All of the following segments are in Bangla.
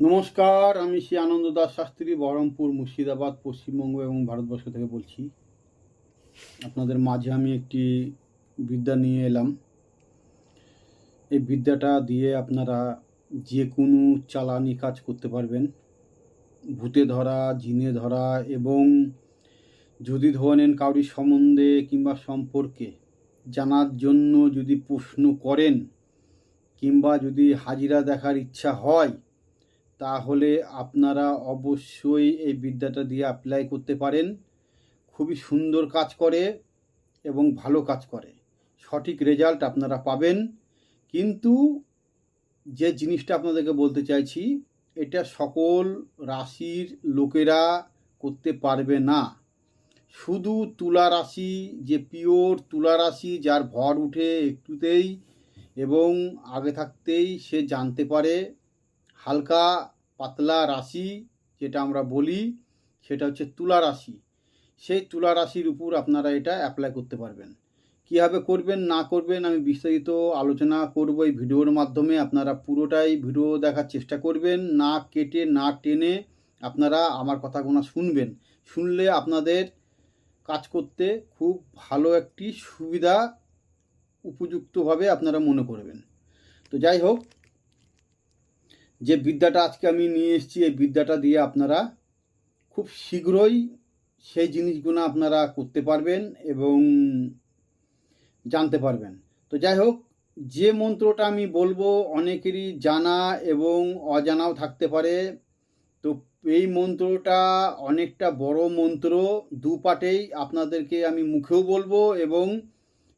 নমস্কার, আমি শ্রী আনন্দ দাস শাস্ত্রী, বহরমপুর, মুর্শিদাবাদ, পশ্চিমবঙ্গ এবং ভারতবর্ষ থেকে বলছি। আপনাদের মাঝে আমি একটি বিদ্যা নিয়ে এলাম। এই বিদ্যাটা দিয়ে আপনারা যে কোনো চালানি কাজ করতে পারবেন। ভূতে ধরা, জিনে ধরা এবং যদি ধরেন কাউরি সম্বন্ধে কিংবা সম্পর্কে জানার জন্য যদি প্রশ্ন করেন কিংবা যদি হাজিরা দেখার ইচ্ছা হয় তাহলে আপনারা অবশ্যই এই বিদ্যাটা দিয়ে অ্যাপ্লাই করতে পারেন। খুবই সুন্দর কাজ করে এবং ভালো কাজ করে। সঠিক রেজাল্ট আপনারা পাবেন। কিন্তু যে জিনিসটা আপনাদেরকে বলতে চাইছি, এটা সকল রাশির লোকেরা করতে পারবে না। শুধু তুলা রাশি, যে পিওর তুলা রাশি, যার ভর উঠে একটুতেই এবং আগে থাকতেই সে জানতে পারে, হালকা পাতলা রাশি যেটা আমরা বলি, সেটা হচ্ছে তুলা রাশি। সেই তুলা রাশির উপর আপনারা এটা অ্যাপ্লাই করতে পারবেন। কীভাবে করবেন, না করবেন, আমি বিস্তারিত আলোচনা করব এই ভিডিওর মাধ্যমে। আপনারা পুরোটাই ভিডিও দেখার চেষ্টা করবেন। না কেটে, না টেনে আপনারা আমার কথাগুলো শুনবেন। শুনলে আপনাদের কাজ করতে খুব ভালো একটি সুবিধা উপযুক্তভাবে আপনারা মনে করবেন। তো যাই হোক যে বিদ্যাটা আজকে আমি নিয়ে এসেছি, এই বিদ্যাটা দিয়ে আপনারা খুব শীঘ্রই সেই জিনিসগুলো আপনারা করতে পারবেন এবং জানতে পারবেন। তো যাই হোক, যে মন্ত্রটা আমি বলব অনেকেরই জানা এবং অজানাও থাকতে পারে। তো এই মন্ত্রটা অনেকটা বড় মন্ত্র, দু পাটেই আপনাদেরকে আমি মুখেও বলব এবং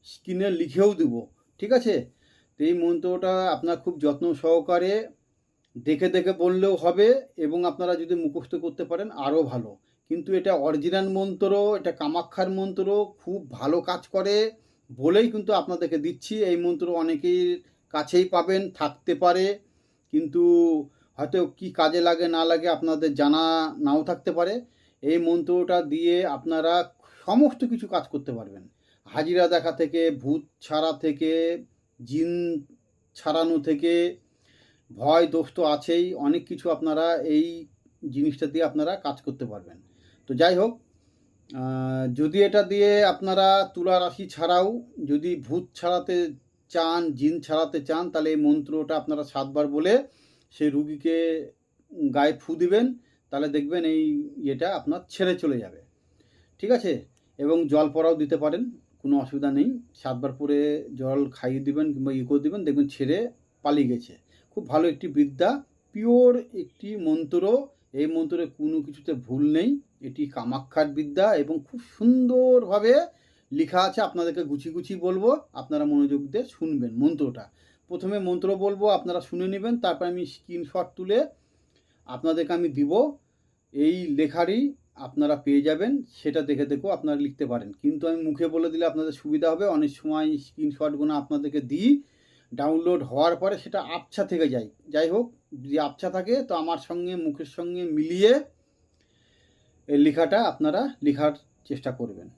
স্ক্রিনে লিখেও দেব। ঠিক আছে? তো এই মন্ত্রটা আপনার খুব যত্ন সহকারে দেখে দেখে বললেও হবে এবং আপনারা যদি মুখস্থ করতে পারেন আরও ভালো। কিন্তু এটা অরিজিনাল মন্ত্র এটা কামাক্ষার মন্ত্র খুব ভালো কাজ করে বলেই কিন্তু আপনাদেরকে দিচ্ছি। এই মন্ত্র অনেকের কাছেই পাবেন, থাকতে পারে। কিন্তু হয়তো কি কাজে লাগে, না লাগে আপনাদের জানা নাও থাকতে পারে। এই মন্ত্রটা দিয়ে আপনারা সমস্ত কিছু কাজ করতে পারবেন। হাজিরা দেখা থেকে, ভূত ছাড়া থেকে, জিন ছাড়ানো থেকে ভয় দোষ তো আছেই। অনেক কিছু আপনারা এই জিনিসটা দিয়ে আপনারা কাজ করতে পারবেন। তো যাই হোক যদি এটা দিয়ে আপনারা তুলা রাশি ছাড়াও যদি ভূত ছাড়াতে চান, জিন ছাড়াতে চান, তাহলে এই মন্ত্রটা আপনারা সাতবার বলে সেই রুগীকে গায়ে ফু দিবেন, তাহলে দেখবেন এই ইয়েটা আপনার ছেড়ে চলে যাবে। ঠিক আছে? এবং জল পরাও দিতে পারেন, কোনো অসুবিধা নেই। সাতবার পরে জল খাইয়ে দিবেন কিংবা ইয়ে করে দিবেন, দেখবেন ছেড়ে পালিয়ে গেছে। খুব ভালো একটি বিদ্যা, পিওর একটি মন্ত্র। এই মন্ত্রে কোনো কিছুতে ভুল নেই। এটি কামাক্ষার বিদ্যা এবং খুব সুন্দরভাবে লেখা আছে। আপনাদেরকে গুছি গুছি বলব, আপনারা মনোযোগ দিয়ে শুনবেন মন্ত্রটা। প্রথমে মন্ত্র বলব, আপনারা শুনে নেবেন, তারপর আমি স্ক্রিনশট তুলে আপনাদেরকে আমি দিব। এই লেখারই আপনারা পেয়ে যাবেন, সেটা দেখে দেখো আপনারা লিখতে পারেন। কিন্তু আমি মুখে বলে দিলে আপনাদের সুবিধা হবে। অনেক সময় স্ক্রিনশটগুলো আপনাদেরকে দিই। ডাউনলোড হওয়ার পরে সেটা আবছা থেকে যায়। যাই হোক, যদি আবছা থাকে, তো আমার সঙ্গে, মুখের সঙ্গে মিলিয়ে এই লেখাটা আপনারা লেখার চেষ্টা করবেন।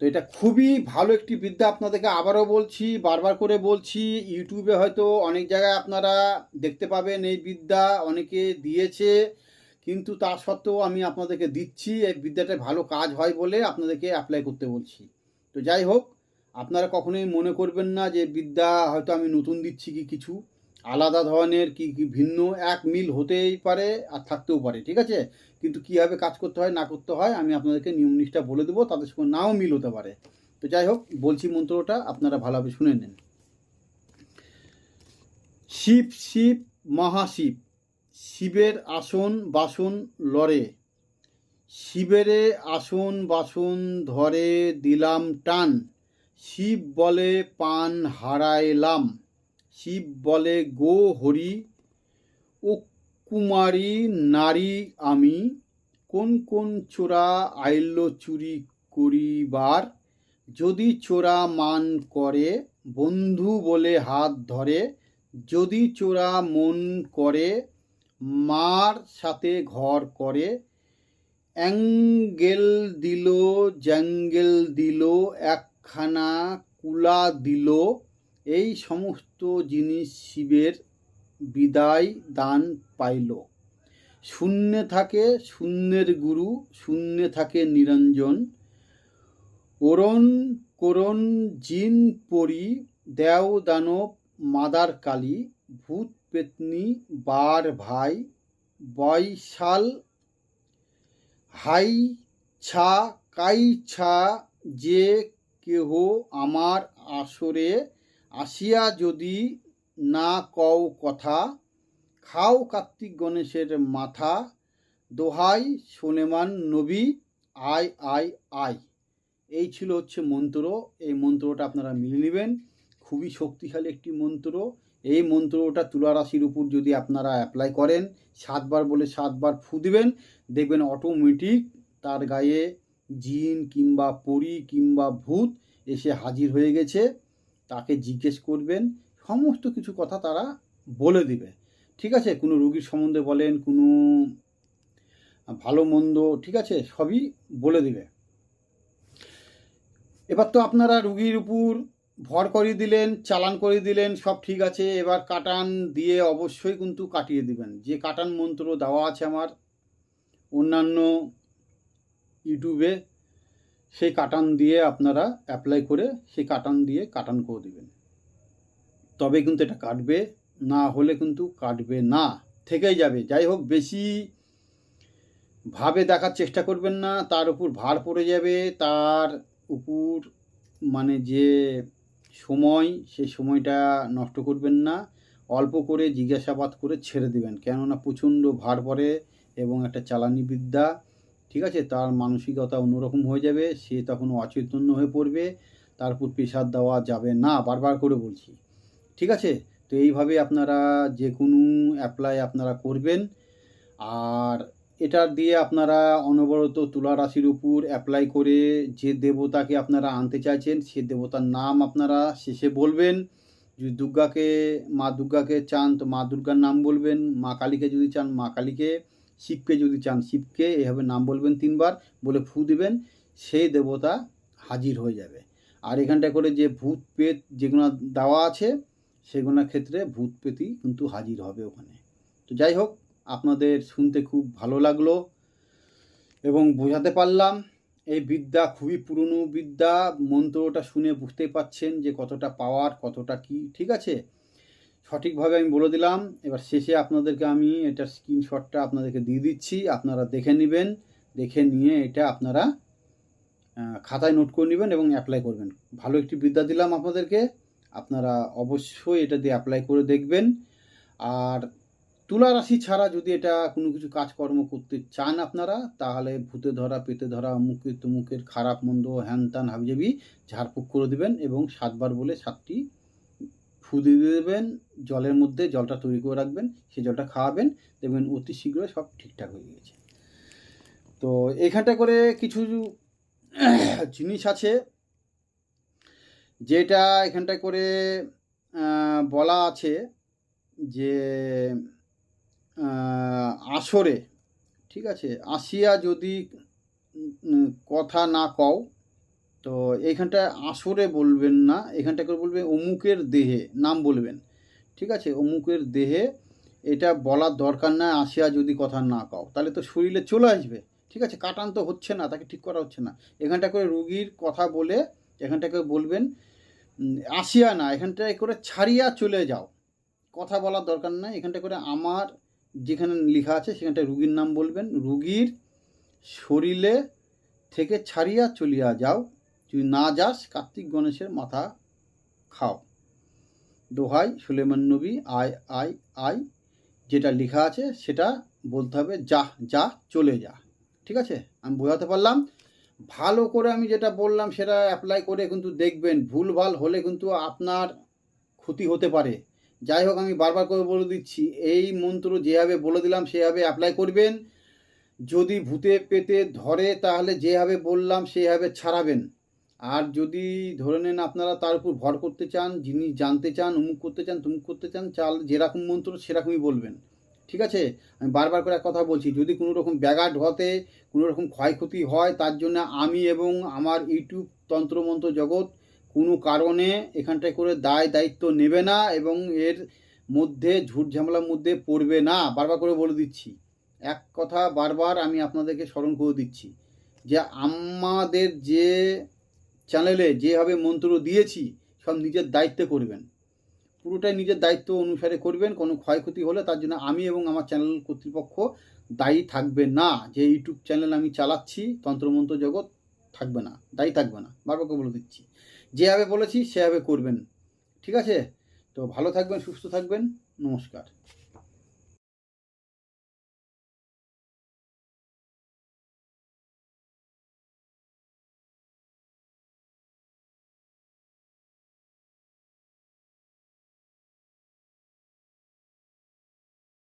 তো এটা খুবই ভালো একটি বিদ্যা আপনাদেরকে আবারও বলছি, বারবার করে বলছি। ইউটিউবে হয়তো অনেক জায়গায় আপনারা দেখতে পাবেন এই বিদ্যা, অনেকে দিয়েছে। কিন্তু তা সত্ত্বেও আমি আপনাদেরকে দিচ্ছি, এই বিদ্যাটা ভালো কাজ হয় বলে আপনাদেরকে অ্যাপ্লাই করতে বলছি। তো যাই হোক আপনারা কখনোই মনে করবেন না যে বিদ্যা হয়তো আমি নতুন দিচ্ছি কি কিছু। আলাদা ধরনের কি কি ভিন্ন এক মিল হতেই পারে আর থাকতেও পারে, ঠিক আছে? কিন্তু কীভাবে কাজ করতে হয়, না করতে হয়, আমি আপনাদেরকে নিয়ম নিষ্ঠা বলে দেবো, তাদের সঙ্গে নাও মিল হতে পারে। তো যাই হোক, বলছি মন্ত্রটা, আপনারা ভালোভাবে শুনে নেন। শিব শিব, মহাশিব, শিবের আসন, বাসন লড়ে। শিবেরে আসন, বাসন ধরে দিলাম টান। শিব বলে পান হারাইলাম, শিব বলে গো হরি, ও কুমারী নারী আমি, কোন কোন চোরা আইল চুরি করিবার? যদি চোরা মান করে, বন্ধু বলে হাত ধরে, যদি চোরা মন করে, মার সাথে ঘর করে, অ্যাঙ্গেল দিল, জ্যাঙ্গেল দিল একখানা কুলা দিল, এই সমস্ত জিনিস শিবের বিদায় দান পাইল। শূন্যে থাকে শূন্যের গুরু, শূন্যে থাকে নিরঞ্জন। অরণ করণ জিন পরি, দেও দানব মাদার কালী, ভূত পেতনি বার ভাই, বৈশাল হাই ছা কাই ছা যে কেহ আমার আসরে আসিয়া যদি না কও কথা, খাও কার্তিক গণেশের মাথা, দোহাই সোলেমান নবী আই আই আই এই ছিল হচ্ছে মন্ত্র। এই মন্ত্রটা আপনারা মিলে নেবেন। খুবই শক্তিশালী একটি মন্ত্র। এই মন্ত্রটা তুলা রাশির উপর যদি আপনারা অ্যাপ্লাই করেন, সাতবার বলে সাতবার ফু দিবেন, দেখবেন অটোমেটিক তার গায়ে জিন কিংবা পরি কিংবা ভূত এসে হাজির হয়ে গেছে। তাকে জিজ্ঞেস করবেন, সমস্ত কিছু কথা তারা বলে দিবে। ঠিক আছে? কোনো রুগীর সম্বন্ধে বলেন, কোনো ভালো মন্দ ঠিক আছে? সবই বলে দিবে। এবার তো আপনারা রুগীর উপর ভর করে দিলেন, চালান করে দিলেন, সব ঠিক আছে। এবার কাটান দিয়ে অবশ্যই কিন্তু কাটিয়ে দিবেন। যে কাটান মন্ত্র দেওয়া আছে আমার, অন্যান্য ইউটিউবে সেই কাটান দিয়ে আপনারা অ্যাপ্লাই করে সেই কাটান দিয়ে কাটান করে দেবেন। তবে কিন্তু এটা কাটবে, না হলে কিন্তু কাটবে না, থেকেই যাবে। যাই হোক, বেশি ভাবে দেখার চেষ্টা করবেন না, তার উপর ভার পড়ে যাবে, তার উপর মানে যে সময় সেই সময়টা নষ্ট করবেন না, অল্প করে জিজ্ঞাসাবাদ করে ছেড়ে দেবেন। কেননা প্রচণ্ড ভার পড়ে এবং একটা চালানি বিদ্যা ঠিক আছে? তার মানসিকতা অন্যরকম হয়ে যাবে, সে তখন অচৈতন্য হয়ে পড়বে, তার উপর প্রেশার দেওয়া যাবে না, বারবার করে বলছি। ঠিক আছে? তো এইভাবে আপনারা যে কোনো অ্যাপ্লাই আপনারা করবেন। আর এটা দিয়ে আপনারা অনবরত তুলা রাশির উপর অ্যাপ্লাই করে যে দেবতাকে আপনারা আনতে চাইছেন, সে দেবতার নাম আপনারা শেষে বলবেন। যদি দুর্গাকে, মা দুর্গাকে চান, তো মা দুর্গার নাম বলবেন, মা কালীকে যদি চান, মা কালীকে। শিবকে যদি চান, শিবকে এভাবে নাম বলবেন তিনবার, বলে ফু দিবেন, সেই দেবতা হাজির হয়ে যাবে। আর এখানটা করে যে ভূত পেত যেগুলো দেওয়া আছে সেগুলোর ক্ষেত্রে ভূত পেতই কিন্তু হাজির হবে ওখানে। তো যাই হোক, আপনাদের শুনতে খুব ভালো লাগল এবং বোঝাতে পারলাম। এই বিদ্যা খুবই পুরনো বিদ্যা, মন্ত্রটা শুনে বুঝতেই পাচ্ছেন যে কতটা পাওয়ার কতটা কি, ঠিক আছে? সঠিকভাবে আমি বলে দিলাম। এবার শেষে আপনাদেরকে আমি এটার স্ক্রিনশটটা আপনাদেরকে দিয়ে দিচ্ছি। আপনারা দেখে নেবেন, দেখে নিয়ে এটা আপনারা খাতায় নোট করে নেবেন এবং অ্যাপ্লাই করবেন। ভালো একটি বিদ্যা দিলাম আপনাদেরকে। আপনারা অবশ্যই এটা দিয়ে অ্যাপ্লাই করে দেখবেন। আর তুলা রাশি ছাড়া যদি এটা কোনো কিছু কাজকর্ম করতে চান আপনারা, তাহলে ভূতে ধরা পেতে ধরা অমুকে তুমুকের খারাপ মন্দ, হ্যান ত্যান হাবিজাবি ঝাড়ফুঁক করে দেবেন এবং সাতবার বলে সাতটি ফু দিয়ে দেবেন, জলের মধ্যে জলটা তৈরি করে রাখবেন, সেই জলটা খাওয়াবেন, দেখবেন অতি শীঘ্রই সব ঠিকঠাক হয়ে গেছে তো এখানটা করে কিছু জিনিস আছে, যেটা এখানটায় করে বলা আছে যে আসরে, ঠিক আছে, আসিয়া যদি কথা না কও তো এইখানটায় আসরে বলবেন না এখানটা করে বলবেন অমুকের দেহে, নাম বলবেন। ঠিক আছে? অমুকের দেহে এটা বলার দরকার না আসিয়া যদি কথা না কও, তাহলে তো শরীরে চলে আসবে। ঠিক আছে? কাটান তো হচ্ছে না, তাকে ঠিক করা হচ্ছে না। এখানটা করে রুগীর কথা বলে, এখানটা করে বলবেন আসিয়া না, এখানটায় করে ছাড়িয়া চলে যাও। কথা বলার দরকার নাই, এখানটা করে আমার যেখানে লেখা আছে, সেখানটায় রুগীর নাম বলবেন। রুগীর শরীরে থেকে ছাড়িয়া চলিয়া যাও যদি না যাস, কার্তিক গণেশের মাথা খাও। দোহাই সুলেমান নবী, আয় আয় আয়। যেটা লেখা আছে, সেটা বলতে হবে, যা যা, চলে যা। ঠিক আছে? আমি বোঝাতে পারলাম? ভালো করে আমি যেটা বললাম, সেটা অ্যাপ্লাই করে কিন্তু দেখবেন। ভুলভাল হলে কিন্তু আপনার ক্ষতি হতে পারে। যাই হোক, আমি বারবার করে বলে দিচ্ছি, এই মন্ত্র যেভাবে বলে দিলাম, সেভাবে অ্যাপ্লাই করবেন। যদি ভূতে পেতে ধরে, তাহলে যেভাবে বললাম, সেভাবে ছাড়াবেন। আর যদি ধরে নেন আপনারা তার উপর ভর করতে চান জিনিস জানতে চান উমুক করতে চান, তুমুক করতে চান, চাল যেরকম মন্ত্র সেরকমই বলবেন। ঠিক আছে? আমি বারবার করে এক কথা বলছি, যদি কোনো রকম ব্যাঘাট ঘটে, কোনো রকম ক্ষয়ক্ষতি হয়, তার জন্য আমি এবং আমার ইউটিউব তন্ত্রমন্ত্র জগৎ কোনো কারণে এখানটায় করে দায় দায়িত্ব নেবে না এবং এর মধ্যে ঝুট ঝামেলার মধ্যে পড়বে না। বারবার করে বলে দিচ্ছি। এক কথা বারবার আমি আপনাদেরকে স্মরণ করে দিচ্ছি যে আমাদের যে চ্যানেলে যেভাবে মন্ত্র দিয়েছি, সব নিজের দায়িত্বে করবেন। পুরোটাই নিজের দায়িত্ব অনুসারে করবেন, কোনো ক্ষয়ক্ষতি হলে তার জন্য আমি এবং আমার চ্যানেল কর্তৃপক্ষ দায়ী থাকবে না। যে ইউটিউব চ্যানেল আমি চালাচ্ছি, তন্ত্রমন্ত্র জগৎ থাকবে না, দায়ী থাকবে না বারবার করে বলে দিচ্ছি। যেভাবে বলেছি সেভাবে করবেন, ঠিক আছে? তো ভালো থাকবেন, সুস্থ থাকবেন, নমস্কার।